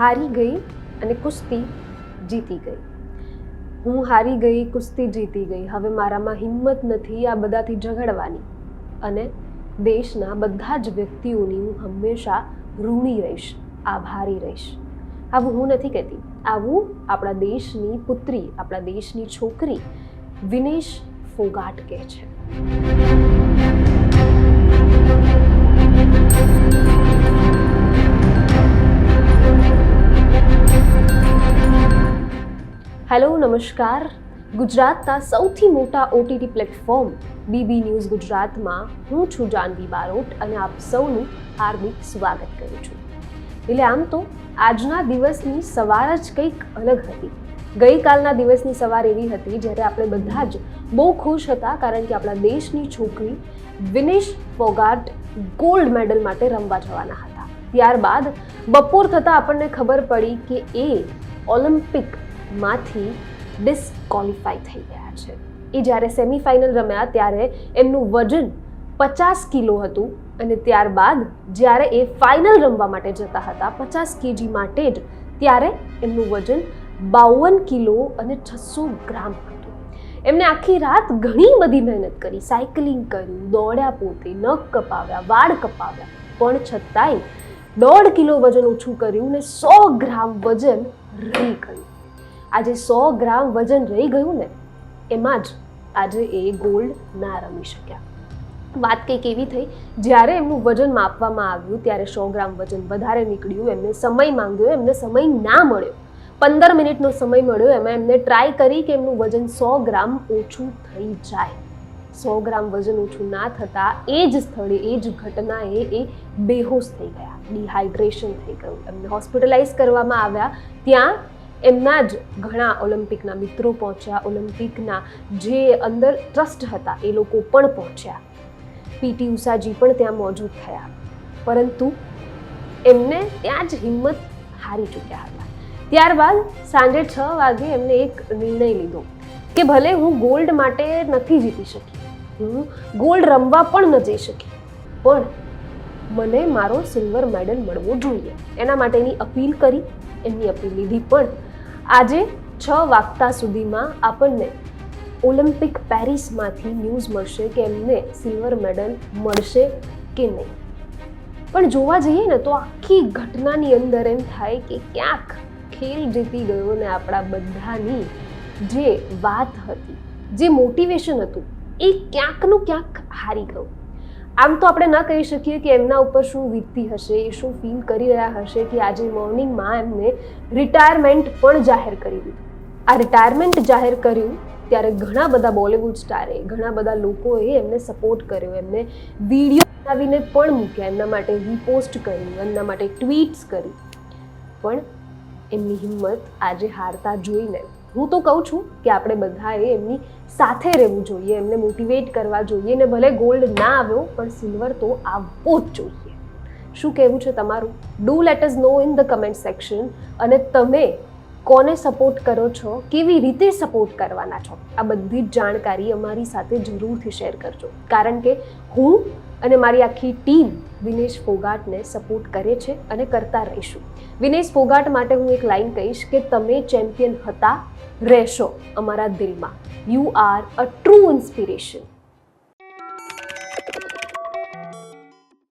હારી ગઈ અને કુસ્તી જીતી ગઈ. હું હારી ગઈ, કુસ્તી જીતી ગઈ. હવે મારામાં હિંમત નથી આ બધાથી ઝઘડવાની. અને દેશના બધા જ વ્યક્તિઓની હું હંમેશા ઋણી રહીશ, આભારી રહીશ. આવું હું નથી કહેતી. આવું આપણા દેશની પુત્રી, આપણા દેશની છોકરી વિનેશ ફોગાટ કહે છે. હેલો, નમસ્કાર. ગુજરાતના સૌથી મોટા ઓટીટી પ્લેટફોર્મ બીબી ન્યૂઝ ગુજરાતમાં હું છું જાનવી બારોટ અને આપ સૌનું હાર્દિક સ્વાગત કરું છું. એટલે આમ તો આજના દિવસની સવાર જ કંઈક અલગ હતી. ગઈકાલના દિવસની સવાર એવી હતી જ્યારે આપણે બધા જ બહુ ખુશ હતા કારણ કે આપણા દેશની છોકરી વિનેશ ફોગાટ ગોલ્ડ મેડલ માટે રમવા જવાના હતા. ત્યારબાદ બપોર થતાં આપણને ખબર પડી કે એ ઓલિમ્પિકમાંથી ડિસ્કોલિફાઈ થઈ ગયા છે. એ જ્યારે સેમિફાઇનલ રમ્યા ત્યારે એમનું વજન પચાસ કિલો હતું અને ત્યારબાદ જ્યારે એ ફાઇનલ રમવા માટે જતા હતા પચાસ કેજી માટે જ ત્યારે એમનું વજન બાવન કિલો અને છસો ગ્રામ હતું. એમને આખી રાત ઘણી બધી મહેનત કરી. સાયકલિંગ કર્યું, દોડ્યા પોતે, નખ કપાવ્યા, વાળ કપાવ્યા. પણ છતાંય દોઢ કિલો વજન ઓછું કર્યું ને સો ગ્રામ વજન રહી ગયું. આજે સો ગ્રામ વજન રહી ગયું ને, એમાં જ આજે એ ગોલ્ડ ના રમી શક્યા. વાત કંઈક એવી થઈ, જ્યારે એમનું વજન માપવામાં આવ્યું, ત્યારે સો ગ્રામ વજન વધારે નીકળ્યું, એમને સમય માંગ્યો, એમને સમય ના મળ્યો. પંદર મિનિટનો સમય મળ્યો, એમાં એમને ટ્રાય કરી કે એમનું વજન સો ગ્રામ ઓછું થઈ જાય. સો ગ્રામ વજન ઓછું ના થતાં એ જ સ્થળે, એ જ ઘટનાએ એ બેહોશ થઈ ગયા ડિહાઇડ્રેશન થઈ ગયું. એમને હોસ્પિટલાઇઝ કરવામાં આવ્યા, ત્યાં એમના જ ઘણા ઓલિમ્પિકના મિત્રો પહોંચ્યા, ઓલિમ્પિકના જે અંદર ટ્રસ્ટ હતા એ લોકો પણ પહોંચ્યા. પીટી ઉષાજી પણ ત્યાં મોજૂદ થયા. પરંતુ એમને ત્યાં જ હિંમત હારી ચૂક્યા હતા. ત્યારબાદ સાંજે છ વાગે એમને એક નિર્ણય લીધો કે ભલે હું ગોલ્ડ માટે નથી જીતી શકી, હું ગોલ્ડ રમવા પણ ન જઈ શકી, પણ મને મારો સિલ્વર મેડલ મળવો જોઈએ. એના માટેની અપીલ કરી, એમની અપીલ લીધી પણ આજે છ વાગતા સુધીમાં આપણને ઓલિમ્પિક પેરિસમાંથી ન્યૂઝ મળશે કે એમને સિલ્વર મેડલ મળશે કે નહીં. પણ જોવા જઈએ ને તો આખી ઘટનાની અંદર એમ થાય કે ક્યાંક ખેલ જીતી ગયો ને આપણા બધાની જે વાત હતી, જે મોટિવેશન હતું, એ ક્યાંકનું ક્યાંક હારી ગયું. આમ તો આપણે ન કહી શકીએ કે એમના ઉપર શું વીતતી હશે, એ શું ફીલ કરી રહ્યા હશે કે આજે મોર્નિંગમાં એમને રિટાયરમેન્ટ પણ જાહેર કરી દીધું. આ રિટાયરમેન્ટ જાહેર કર્યું ત્યારે ઘણા બધા બોલિવૂડ સ્ટારે ઘણા બધા લોકોએ એમને સપોર્ટ કર્યો. એમને વીડિયો બનાવીને પણ મૂક્યા. એમના માટે રીપોસ્ટ કર્યું, એમના માટે ટ્વીટ્સ કરી. પણ એમની હિંમત આજે હારતા જોઈને હું તો કહું છું કે આપણે બધાએ એમની સાથે રહેવું જોઈએ, એમને મોટિવેટ કરવા જોઈએ ને ભલે ગોલ્ડ ના આવ્યો, પણ સિલ્વર તો આવવો જ જોઈએ. શું કહેવું છે તમારું? Do let us know in the comment section અને તમે કોને સપોર્ટ કરો છો, કેવી રીતે સપોર્ટ કરવાના છો? આ બધી જ જાણકારી અમારી સાથે જરૂરથી શેર કરજો. કારણ કે હું અને મારી આખી ટીમ વિનેશ ફોગાટને સપોર્ટ કરે છે અને કરતા રહીશું. વિનેશ ફોગાટ માટે હું એક લાઈન કહીશ કે તમે ચેમ્પિયન હતા, રહેશો અમારા દિલમાં. You are a true inspiration